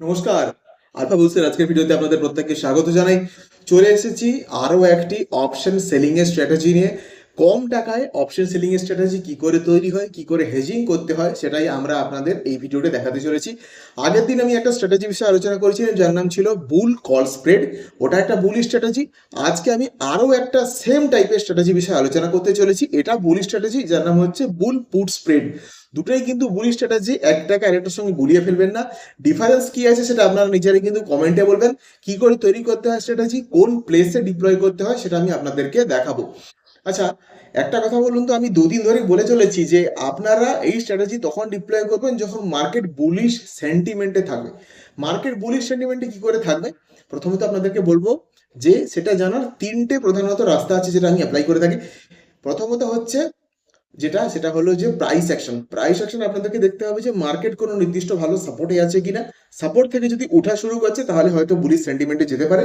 নমস্কার। আলফা বুলসের আজকের ভিডিওতে আপনাদের প্রত্যেককে স্বাগত জানাই। চলে এসেছি আরও একটি অপশন সেলিং এর স্ট্র্যাটেজি নিয়ে। কম টাকায় অপশন সেলিং এর স্ট্র্যাটেজি কি করে তৈরি হয়, কি করে হেজিং করতে হয়, সেটাই আমরা আপনাদের এই ভিডিওতে দেখাতে চলেছি। আগের দিন আমি একটা স্ট্র্যাটেজি বিষয়ে আলোচনা করেছিলাম, যার নাম ছিল বুল কল স্প্রেড ওটা একটা বুলি স্ট্র্যাটেজি আজকে আমি আরও একটা সেম টাইপের স্ট্র্যাটেজি বিষয়ে আলোচনা করতে চলেছি। এটা বুলি স্ট্র্যাটেজি যার নাম হচ্ছে বুল পুট স্প্রেড দুটোই কিন্তু বুলি স্ট্র্যাটেজি একটাকে আরেকটার সঙ্গে গুলিয়ে ফেলবেন না। ডিফারেন্স কি আছে সেটা আপনারা নিজেরাই কিন্তু কমেন্টে বলবেন। কি করে তৈরি করতে হয় স্ট্র্যাটেজি কোন প্লেসে ডিপ্লয় করতে হয় সেটা আমি আপনাদেরকে দেখাবো। আচ্ছা একটা কথা বলুন তো, আমি দুদিন ধরেই বলে চলেছি যে আপনারা এই স্ট্র্যাটেজি তখন ডিপ্লয় করবেন যখন মার্কেট বুলিশ সেন্টিমেন্টে থাকবে। মার্কেট বুলিশ সেন্টিমেন্টে কি করে থাকবে? প্রথমত আপনাদেরকে বলব যে সেটা জানার তিনটে প্রধানত রাস্তা আছে যেটা আমি অ্যাপ্লাই করে থাকি। প্রথমত হচ্ছে যেটা, সেটা হলো যে প্রাইস অ্যাকশন প্রাইস অ্যাকশন আপনাদেরকে দেখতে হবে যে মার্কেট কোনো নির্দিষ্ট ভালো সাপোর্টে আছে কিনা। সাপোর্ট থেকে যদি ওঠা শুরু করছে, তাহলে হয়তো বুলিশ সেন্টিমেন্টে যেতে পারে।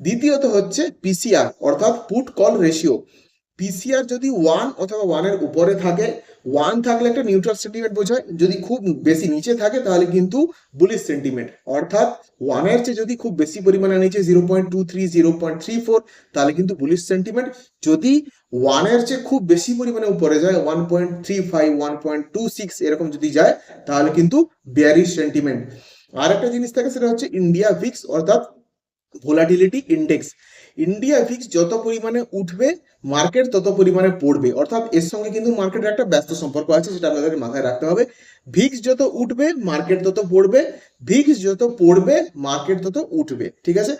দ্বিতীয়ত হচ্ছে পিসিআর অর্থাৎ পুট কল রেশিও পিসিআর যদি ওয়ান অথবা ওয়ানের উপরে থাকে ওয়ান থাকলে একটা নিউট্রাল সেন্টিমেন্ট বোঝায়। যদি খুব বেশি নিচে থাকে, তাহলে কিন্তু বুলিশ সেন্টিমেন্ট অর্থাৎ ওয়ানের চেয়ে যদি খুব বেশি পরিমাণে নিচে zero point two three zero point three four তাহলে কিন্তু বুলিশ সেন্টিমেন্ট যদি ওয়ানের চেয়ে খুব বেশি পরিমাণে উপরে যায় one point three five one point two six এরকম যদি যায়, তাহলে কিন্তু বিয়ারিশ সেন্টিমেন্ট আর একটা জিনিস থাকে, সেটা হচ্ছে ইন্ডিয়া ভিক্স অর্থাৎ ভোলাটিলিটি ইন্ডেক্স ইন্ডিয়া ভিক্স যত পরিমাণে উঠবে মার্কেট তত পরিমাণে পড়বে। অর্থাৎ এর সঙ্গে কিন্তু মার্কেটের একটা ব্যস্ত সম্পর্ক আছে, সেটা আপনাদের মাথায় রাখতে হবে। ভিক্স যত উঠবে মার্কেট তত পড়বে। ভিক্স যত পড়বে মার্কেট তত উঠবে। ঠিক আছে?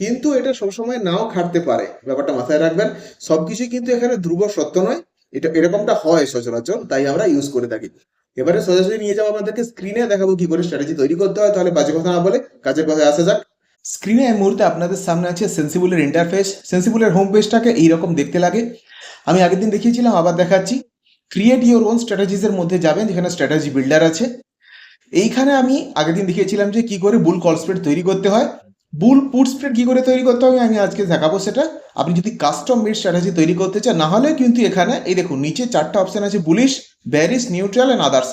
কিন্তু এটা সবসময় নাও খাটতে পারে। ব্যাপারটা মাথায় রাখবেন। সবকিছুই কিন্তু এখানে ধ্রুব সত্য নয়। এটা, এরকমটা হয় সচরাচর, তাই আমরা ইউজ করে থাকি। এবারে সোজাসুজি নিয়ে যাব আপনাদেরকে স্ক্রিনে দেখাবো কি করে স্ট্র্যাটেজি তৈরি করতে হয়, তাহলে বাজে কথা না বলে কাজের কথা আসা যাক। স্ক্রিনে এই মুহূর্তে আপনাদের সামনে আছে সেন্সিবলের ইন্টারফেস সেন্সিবলের হোম পেজটাকে এইরকম দেখতে লাগে। আমি আগের দিন দেখিয়েছিলাম, আবার দেখাচ্ছি। ক্রিয়েট ইউর ওন স্ট্র্যাটেজিসের মধ্যে যাবেন, যেখানে স্ট্র্যাটেজি বিল্ডার আছে। এইখানে আমি আগের দিন দেখিয়েছিলাম যে কি করে বুল কল স্প্রেড তৈরি করতে হয়। বুল পুট স্প্রেড কি করে তৈরি করতে হবে? আমি আজকে দেখাবো সেটা। আপনি যদি কাস্টম মেড স্ট্র্যাটেজি তৈরি করতে চান, না হলে কিন্তু এখানে, এই দেখুন, নিচে চারটা অপশন আছে bullish bearish neutral and others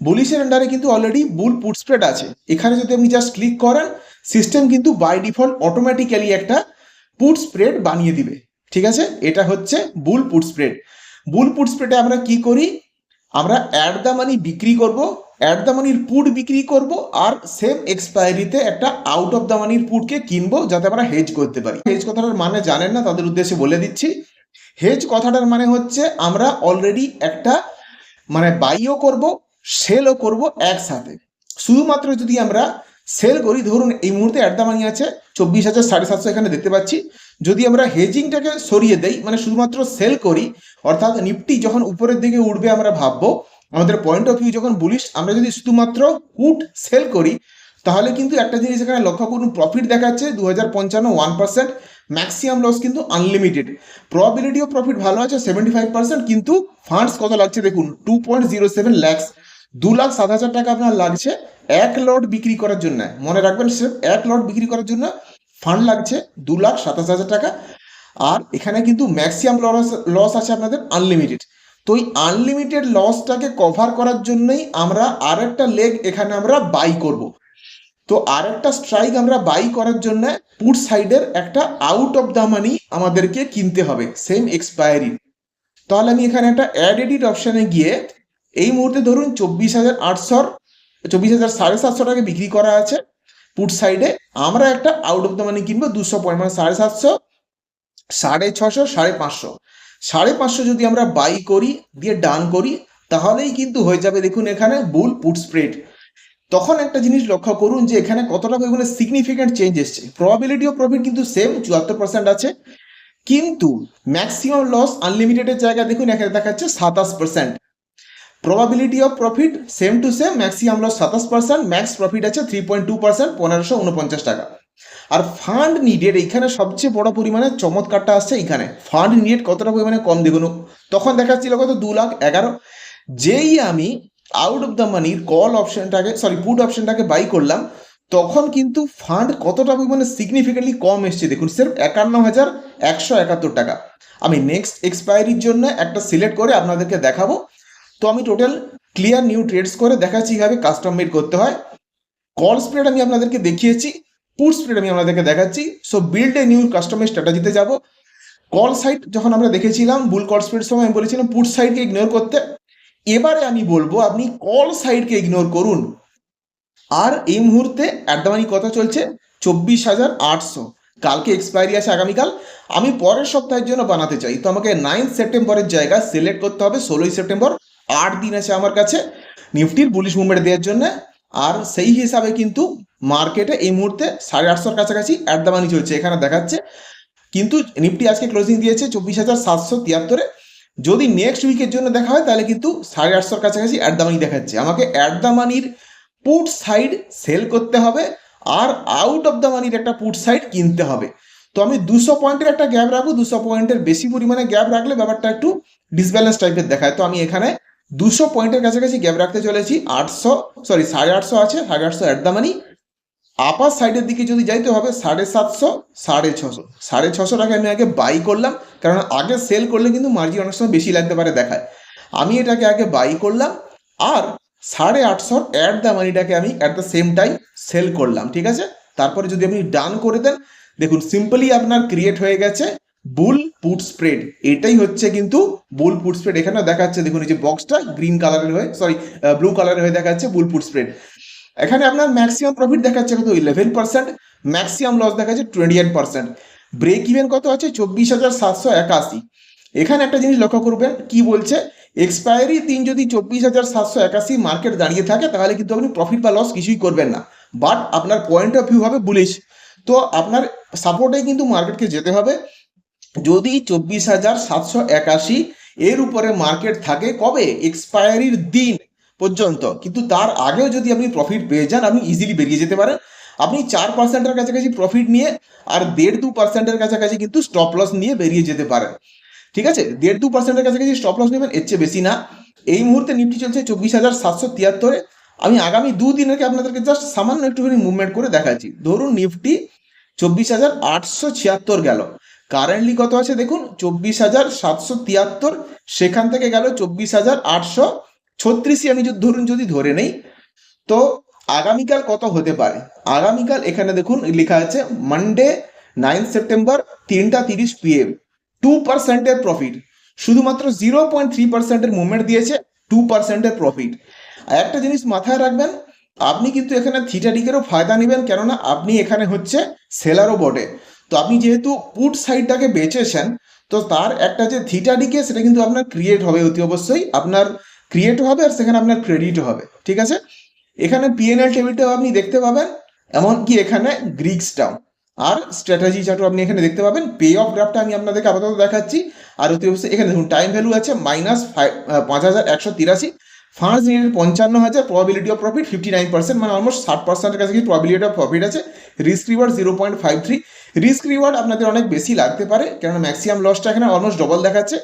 বুলিশের আন্ডারে কিন্তু অলরেডি বুল পুট স্প্রেড আছে। এখানে যদি আপনি জাস্ট ক্লিক করেন সিস্টেম কিন্তু বাই ডিফল্ট অটোমেটিক্যালি একটা পুট স্প্রেড বানিয়ে দিবে। ঠিক আছে? এটা হচ্ছে bull put spread bull put স্প্রেডে আমরা কি করি? আমরা অ্যাড দ্য মানি বিক্রি করব। অ্যাড দ্য মানির পুট বিক্রি করব আর সেম এক্সপায়ারিতে একটা আউট অফ দ্য মানির পুটকে কিনবো যাতে আমরা হেজ করতে পারি। হেজ কথাটার মানে জানেন না, তাদের উদ্দেশ্যে বলে দিচ্ছি। হেজ কথাটার মানে হচ্ছে আমরা অলরেডি একটা মানে বাইও করব সেলও করব একসাথে। শুধুমাত্র যদি আমরা সেল করি, ধরুন এই মুহূর্তে অ্যাট দ্য মানি আছে চব্বিশ হাজার, সাড়ে সাতশো এখানে দেখতে পাচ্ছি। যদি আমরা হেজিংটাকে সরিয়ে দেই মানে শুধুমাত্র সেল করি, অর্থাৎ নিফটি যখন উপরের দিকে উঠবে আমরা ভাববো আমাদের পয়েন্ট অফ ভিউ যখন বলিস, আমরা যদি শুধুমাত্র উট সেল করি, তাহলে কিন্তু একটা জিনিস এখানে লক্ষ্য করুন প্রফিট দেখাচ্ছে দু হাজার পঞ্চান্ন ওয়ান পার্সেন্ট ম্যাক্সিমাম লস কিন্তু আনলিমিটেড প্রবাবিলিটি অফ প্রফিট ভালো আছে সেভেন্টি ফাইভ পার্সেন্ট কিন্তু ফান্ডস কত লাগছে দেখুন two point zero seven lakhs দু লাখ সাত হাজার টাকা আপনার লাগছে এক লট বিক্রি করার জন্য। মনে রাখবেন স্রেফ এক লট বিক্রি করার জন্য ফান্ড লাগছে দু লাখ সাতাশ হাজার টাকা। আর এখানে কিন্তু ম্যাক্সিমাম লস লস আছে আপনাদের আনলিমিটেড তো এই আনলিমিটেড লসটাকে কভার করার জন্যই আমরা আর একটা লেগ এখানে আমরা বাই করব। তো আর একটা স্ট্রাইক আমরা বাই করার জন্য পুট সাইডের একটা আউট অফ দ্য মানি আমাদেরকে কিনতে হবে সেম এক্সপায়ারি তাহলে আমি এখানে একটা অ্যাড এডিট অপশানে গিয়ে এই মুহূর্তে ধরুন চব্বিশ হাজার আটশোর, চব্বিশ হাজার সাড়ে সাতশো টাকা বিক্রি করা আছে। পুট সাইডে আমরা একটা আউট অফ দ্য মানি কিনবো দুশো মানে সাড়ে সাতশো, সাড়ে ছশো সাড়ে পাঁচশো। সাড়ে পাঁচশো যদি আমরা বাই করি, দিয়ে ডান করি, তাহলেই কিন্তু হয়ে যাবে দেখুন এখানে বুল পুট স্প্রেড তখন একটা জিনিস লক্ষ্য করুন যে এখানে কতটা পরিমাণে সিগনিফিক্যান্ট চেঞ্জ এসছে। প্রবাবিলিটি অফ প্রফিট কিন্তু সেম চুয়াত্তর পার্সেন্ট আছে। কিন্তু ম্যাক্সিমাম লস আনলিমিটেডের জায়গায় দেখুন এখানে দেখাচ্ছে সাতাশ percent probability of profit same to same maximum loss সাতাশ পার্সেন্ট ম্যাক্স প্রফিট আছে থ্রি পয়েন্ট টু পার্সেন্ট পনেরোশো উনপঞ্চাশ টাকা। আর ফান্ড নিডেড এইখানে সবচেয়ে বড় পরিমাণে চমৎকারটা আসছে এইখানে। ফান্ড নিডেড কতটা পরিমাণে কম দেখুন। তখন দেখাচ্ছিল কত? দু লাখ এগারো। যেই আমি আউট অফ দ্য মানির কল অপশনটাকে সরি পুট অপশনটাকে বাই করলাম, তখন কিন্তু ফান্ড কতটা পরিমাণে সিগনিফিকেন্টলি কম এসছে দেখুন। স্যার একান্ন হাজার একশো একাত্তর টাকা। আমি নেক্সট এক্সপায়ারির জন্য একটা সিলেক্ট করে আপনাদেরকে দেখাবো। তো আমি টোটাল ক্লিয়ার নিউ ট্রেডস করে দেখাচ্ছি কীভাবে কাস্টম মেড করতে হয়। কল স্প্রেড আমি আপনাদেরকে দেখিয়েছি। পুট স্প্রেড আমি আপনাদেরকে দেখাচ্ছি। So build a new customer স্ট্র্যাটেজিতে যাব। কল সাইট যখন আমরা দেখেছিলাম বুল কল স্প্রেড সময় আমি বলেছিলাম পুট সাইডকে ইগনোর করতে। এবারে আমি বলব, আপনি কল সাইডকে ইগনোর করুন। আর এই মুহূর্তে অ্যাডদামানি কথা চলছে, চব্বিশ হাজার আটশো। কালকে এক্সপায়ারি আছে আগামীকাল। আমি পরের সপ্তাহের জন্য বানাতে চাই। তো আমাকে নাইন সেপ্টেম্বরের জায়গা সিলেক্ট করতে হবে। ষোলোই সেপ্টেম্বর আট দিন আছে আমার কাছে। নিফটির বুলিশ মুভমেন্ট দেওয়ার জন্য। আর সেই হিসাবে কিন্তু মার্কেটে এই মুহূর্তে সাড়ে আটশোর কাছাকাছি অ্যাডদামানি চলছে। এখানে দেখাচ্ছে, কিন্তু নিফটি আজকে ক্লোজিং দিয়েছে চব্বিশ হাজার সাতশো তিয়াত্তরে। যদি নেক্সট উইকের জন্য দেখা হয়, তাহলে কিন্তু সাড়ে আটশোর কাছাকাছি অ্যাট দ্য মানি দেখাচ্ছে। আমাকে অ্যাট দ্য মানির পুট সাইড সেল করতে হবে আর আউট অফ দ্য মানির একটা পুট সাইড কিনতে হবে। তো আমি দুশো পয়েন্টের একটা গ্যাপ রাখব, দুশো পয়েন্টের বেশি পরিমাণে গ্যাপ রাখলে ব্যাপারটা একটু ডিসব্যালেন্স টাইপের দেখায়। তো আমি এখানে দুশো পয়েন্টের কাছাকাছি গ্যাপ রাখতে চলেছি, আটশো সরি সাড়ে আটশো আছে, সাড়ে আটশো অ্যাট দ্য মানি আপার সাইডের দিকে যদি যাইতে হবে সাড়ে সাতশো, সাড়ে ছশো। সাড়ে ছশো টাকা আমি আগে বাই করলাম, কারণ আগে সেল করলে কিন্তু মার্জিন অনেক সময় বেশি লাগতে পারে দেখায়। আমি এটাকে আগে বাই করলাম, আর সাড়ে আটশোর অ্যাট দ্য মানিটাকে আমি at the same time sell করলাম, ঠিক আছে? তারপরে যদি আপনি ডান করে দেন, দেখুন সিম্পলি আপনার ক্রিয়েট হয়ে গেছে বুল পুট স্প্রেড এটাই হচ্ছে কিন্তু বুল পুট স্প্রেড এখানে দেখাচ্ছে, দেখুন এই যে বক্সটা গ্রিন কালারের হয়ে সরি ব্লু কালারের হয়ে দেখাচ্ছে বুল পুট স্প্রেড এখানে আপনার ম্যাক্সিমাম প্রফিট দেখাচ্ছে কত? ইলেভেন পার্সেন্ট ম্যাক্সিমাম লস দেখাচ্ছে twenty eight percent break even কত আছে? চব্বিশ হাজার সাতশো একাশি। এখানে একটা জিনিস লক্ষ্য করবেন, কি বলছে? এক্সপায়ারি দিন যদি চব্বিশ হাজার সাতশো একাশি মার্কেট দাঁড়িয়ে থাকে, তাহলে কিন্তু আপনি প্রফিট বা লস কিছুই করবেন না। বাট আপনার পয়েন্ট অফ ভিউ হবে বুলিশ তো আপনার সাপোর্টে কিন্তু মার্কেটকে যেতে হবে। যদি চব্বিশ হাজার সাতশো একাশি এর উপরে মার্কেট থাকে, কবে? এক্সপায়ারির দিন পর্যন্ত। কিন্তু তার আগেও যদি আপনি প্রফিট পেয়ে যান, আপনি ইজিলি বেরিয়ে যেতে পারেন। আপনি চার পার্সেন্টের কাছাকাছি প্রফিট নিয়ে আর দেড় দু পার্সেন্টের কাছাকাছি কিন্তু স্টপ লস নিয়ে বেরিয়ে যেতে পারেন। ঠিক আছে? দেড় দু পার্সেন্টের কাছাকাছি স্টপ লস নেবেন, এর চেয়ে বেশি না। এই মুহূর্তে নিফটি চলছে চব্বিশ হাজার সাতশো তিয়াত্তরে। আমি আগামী দুদিনেরকে আপনাদেরকে জাস্ট সামান্য একটুখানি মুভমেন্ট করে দেখাচ্ছি। ধরুন নিফটি চব্বিশ হাজার আটশো ছিয়াত্তর গেল। কারেন্টলি কত আছে দেখুন? চব্বিশ হাজার সাতশো তিয়াত্তর। সেখান থেকে গেল চব্বিশ হাজার আটশো ছত্রিশই আমি যদি ধরুন যদি ধরে নেই, তো আগামীকাল কত হতে পারে? আগামীকাল এখানে দেখুন লেখা আছে মানডে নাইন সেপ্টেম্বর তিনটা তিরিশ পিএম টু পার্সেন্টের প্রফিট শুধুমাত্র জিরো পয়েন্ট থ্রি পার্সেন্টের মুভমেন্ট দিয়েছে টু পার্সেন্টের প্রফিট আর একটা জিনিস মাথায় রাখবেন, আপনি কিন্তু এখানে থিটাডিকেরও ফায়দা নেবেন, কেননা আপনি এখানে হচ্ছে সেলারও বটে। তো আপনি যেহেতু পুট সাইডটাকে বেচেছেন, তো তার একটা যে থিটাডিকে সেটা কিন্তু আপনার ক্রিয়েট হবে অতি অবশ্যই। আপনার ক্রিয়েটও হবে আর সেখানে আপনার ক্রেডিটও হবে, ঠিক আছে? এখানে পিএনএল টেবিলটাও আপনি দেখতে পাবেন, এমনকি এখানে গ্রিক্সটাও আর স্ট্র্যাটেজি চার্টও আপনি এখানে দেখতে পাবেন। পে অফ গ্রাফটা আমি আপনাদেরকে আপাতত দেখাচ্ছি। আর অতি অবশ্যই এখানে দেখুন টাইম ভ্যালু আছে মাইনাস ফাইভ পাঁচ হাজার একশো তিরাশি। ফার্স্ট নিডেড পঞ্চান্ন হাজার probability of profit fifty nine percent মানে অলমোস্ট ষাট পার্সেন্টের কাছে প্রবাবিলিটি অফ প্রফিট আছে। Risk reward zero point five three risk reward আপনাদের অনেক বেশি লাগতে পারে, কেননা ম্যাক্সিমাম লসটা এখানে অলমোস্ট ডবল দেখাচ্ছে,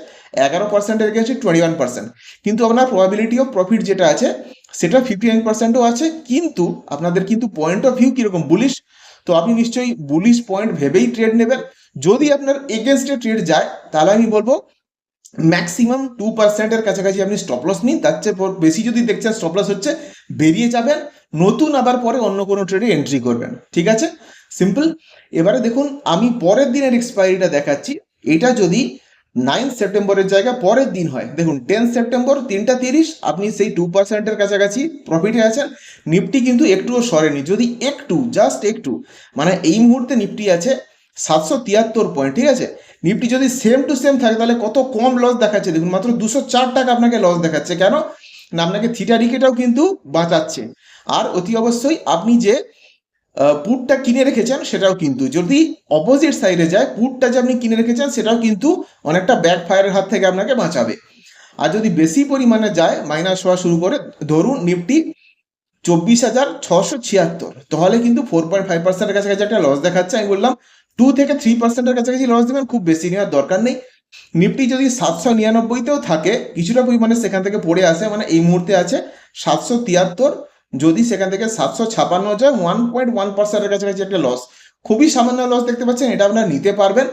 এগারো পার্সেন্টের গেছে টোয়েন্টি ওয়ান পার্সেন্ট কিন্তু আপনার প্রবাবিলিটি অফ প্রফিট যেটা আছে, সেটা ফিফটি নাইন পার্সেন্টও আছে, কিন্তু আপনাদের কিন্তু পয়েন্ট অফ ভিউ কীরকম বুলিশ তো আপনি নিশ্চয়ই বুলিশ পয়েন্ট ভেবেই ট্রেড নেবেন। যদি আপনার এগেনস্টে ট্রেড যায়, তাহলে আমি বলব ম্যাক্সিমাম টু পার্সেন্টের কাছাকাছি আপনি স্টপ লস নিন, তার চেয়ে বেশি যদি দেখছেন স্টপ লস হচ্ছে, বেরিয়ে যাবেন, নতুন আবার পরে অন্য কোনো ট্রেডে এন্ট্রি করবেন, ঠিক আছে? সিম্পল এবারে দেখুন, আমি পরের দিনের এক্সপায়ারিটা দেখাচ্ছি, এটা যদি নাইন সেপ্টেম্বরের জায়গায় পরের দিন হয়, দেখুন টেন সেপ্টেম্বর তিনটা তিরিশ, আপনি সেই টু পার্সেন্টের কাছাকাছি প্রফিটে আছেন, নিফটি কিন্তু একটুও সরেনি, যদি একটু জাস্ট একটু মানে এই মুহূর্তে নিফটি আছে সাতশো তিয়াত্তর পয়েন্ট ঠিক আছে? নিফটি যদি সেম টু সেম থাকে, তাহলে কত কম লস দেখাচ্ছে? দেখুন, মাত্র দুশো চার টাকা আপনাকে লস দেখাচ্ছে। কেন? না, আপনাকে থিটা রিকেটাও কিন্তু বাঁচাচ্ছে। আর অতি অবশ্যই আপনি যে পুটটা কিনে রেখেছেন, সেটাও কিন্তু। যদি অপোজিট সাইডে যায়, পুটটা যে আপনি কিনে রেখেছেন, সেটাও কিন্তু অনেকটা ব্যাক ফায়ারের হাত থেকে আপনাকে বাঁচাবে। আর যদি বেশি পরিমাণে যায় মাইনাস হওয়া শুরু করে, ধরুন নিফটি চব্বিশ হাজার ছশো ছিয়াত্তর, তাহলে কিন্তু ফোর পয়েন্ট ফাইভ পার্সেন্টের কাছাকাছি একটা লস দেখাচ্ছে। আমি বললাম টু থেকে থ্রি পার্সেন্টের কাছাকাছি লস দেবেন, খুব বেশি নেওয়ার দরকার নেই। নিফটি যদি সাতশো নিরানব্বইতেও থাকে, কিছুটা পরিমাণে সেখান থেকে পড়ে আসে মানে এই মুহূর্তে আছে সাতশো তিয়াত্তর। যদি সেখান থেকে সাতশো ছাপান্ন যায় ওয়ান পয়েন্ট ওয়ান পার্সেন্টের কাছাকাছি একটা লস খুবই সামান্য লস দেখতে পাচ্ছেন, এটা আপনারা নিতে পারবেন।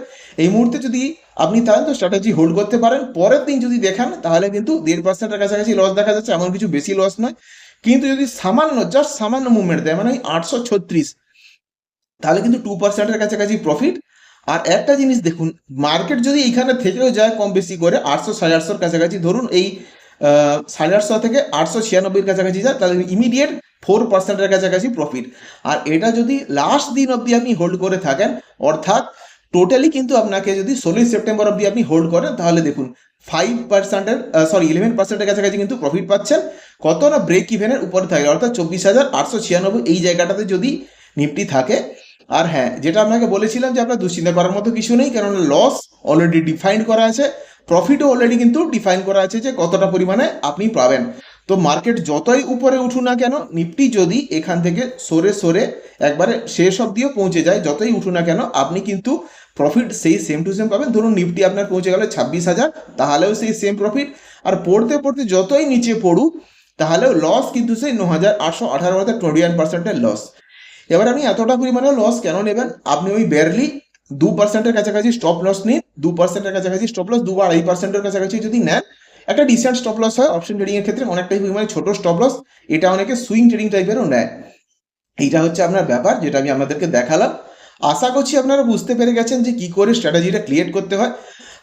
এই মুহূর্তে যদি আপনি তাহলে তো স্ট্র্যাটেজি হোল্ড করতে পারেন, পরের দিন যদি দেখান, তাহলে কিন্তু দেড় পার্সেন্টের কাছাকাছি লস দেখা যাচ্ছে, এমন কিছু বেশি লস নয়। কিন্তু যদি সামান্য জাস্ট সামান্য মুভমেন্ট দেয় মানে ওই আটশো ছত্রিশ তাহলে কিন্তু টু পার্সেন্টের কাছাকাছি প্রফিট আর একটা জিনিস দেখুন মার্কেট যদি এইখানে থেকেও যায় কম বেশি করে, আটশো, সাড়ে আটশোর কাছাকাছি, ধরুন এই সাড়ে আটশো থেকে আটশো ছিয়ানব্বইয়ের কাছাকাছি যায়, তাহলে ইমিডিয়েট ফোর পার্সেন্টের কাছাকাছি প্রফিট আর এটা যদি লাস্ট দিন অবধি আপনি হোল্ড করে থাকেন, অর্থাৎ টোটালি কিন্তু আপনাকে যদি ষোলোই সেপ্টেম্বর অবধি আপনি হোল্ড করেন, তাহলে দেখুন ফাইভ পার্সেন্টের সরি ইলেভেন পার্সেন্টের কাছাকাছি কিন্তু প্রফিট পাচ্ছেন। কত না ব্রেক ইভেনের উপরে থাকে, অর্থাৎ চব্বিশ হাজার আটশো ছিয়ানব্বই এই জায়গাটাতে যদি নিফটি থাকে আর হ্যাঁ যেটা আপনাকে বলেছিলাম যে আপনার দুশ্চিন্তা করার মতো কিছু নেই কারণ লস অলরেডি ডিফাইন করা আছে প্রফিটও অলরেডি কিন্তু ডিফাইন করা আছে যে কতটা পরিমাণে আপনি পাবেন। তো মার্কেট যতই উপরে উঠুন না কেন নিফটি যদি এখান থেকে সরে সরে একবারে শেষ অব্দিও পৌঁছে যায়, যতই উঠুন না কেন, আপনি কিন্তু প্রফিট সেই সেম টু সেম পাবেন। ধরুন নিফটি আপনার পৌঁছে গেল ছাব্বিশ হাজার, তাহলেও সেই সেম প্রফিট আর পড়তে পড়তে যতই নিচে পড়ুক, তাহলেও লস কিন্তু সেই ন হাজার আটশো আঠারো হাজার টোয়েন্টি ওয়ান পার্সেন্টের লস এবার আপনি এতটা পরিমাণে লস কেন নেবেন? আপনি ওই বেরলি দু পার্সেন্টের কাছাকাছি স্টপ লস নিন। দু পার্সেন্টের কাছাকাছি স্টপ লস দু আড়াই পার্সেন্টের কাছাকাছি যদি নেন, একটা ডিসেন্ট স্টপ লস হয় অপশন ট্রেডিং এর ক্ষেত্রে অনেকটাই পরিমাণে ছোট স্টপ লস এটা অনেকে সুইং ট্রেডিং টাইপেরও নেয়। এইটা হচ্ছে আপনার ব্যাপার, যেটা আমি আপনাদেরকে দেখালাম। আশা করছি আপনারা বুঝতে পেরে গেছেন যে কি করে স্ট্র্যাটেজিটা ক্রিয়েট করতে হয়।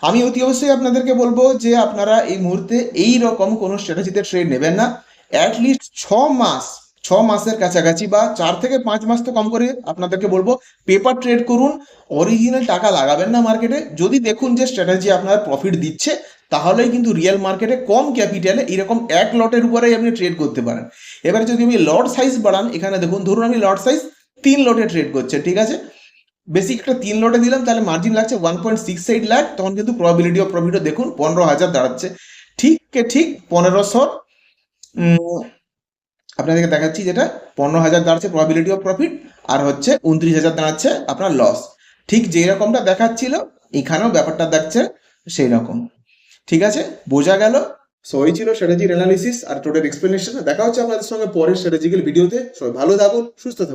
আমি অতি অবশ্যই আপনাদেরকে বলব যে আপনারা এই মুহূর্তে এই রকম কোনো স্ট্র্যাটেজিতে ট্রেড নেবেন না। অ্যাটলিস্ট ছ মাস ছ মাসের কাছাকাছি বা চার থেকে পাঁচ মাস তো কম করে আপনাদেরকে বলব পেপার ট্রেড করুন অরিজিনাল টাকা লাগাবেন না মার্কেটে যদি দেখুন যে স্ট্র্যাটেজি আপনার প্রফিট দিচ্ছে, তাহলেই কিন্তু রিয়েল মার্কেটে কম ক্যাপিটালে এরকম এক লটের উপরেই আপনি ট্রেড করতে পারেন। এবারে যদি আপনি লট সাইজ বাড়ান, এখানে দেখুন, ধরুন আমি লট সাইজ তিন লটে ট্রেড করছে, ঠিক আছে? বেসিক একটা তিন লটে দিলাম, তাহলে মার্জিন লাগছে one point six eight lakh তখন কিন্তু প্রবাবিলিটি অফ প্রফিটও দেখুন, পনেরো হাজার দাঁড়াচ্ছে। ঠিক কে ঠিক, পনেরোশো আপনাদেরকে দেখাচ্ছি যেটা পনেরো হাজার দাঁড়াচ্ছে প্রবাবিলিটি অফ প্রফিট আর হচ্ছে উনত্রিশ হাজার দাঁড়াচ্ছে আপনার লস ঠিক যেই রকমটা দেখাচ্ছিল, এখানেও ব্যাপারটা দেখছে সেই রকম। ঠিক আছে? বোঝা গেল? সো এই ছিল স্ট্র্যাটেজির অ্যানালিসিস আর টোটাল এক্সপ্লেনেশন দেখা হচ্ছে আপনাদের সঙ্গে পরের স্ট্র্যাটেজিক্যাল ভিডিওতে সবাই ভালো থাকুন, সুস্থ থাকুন।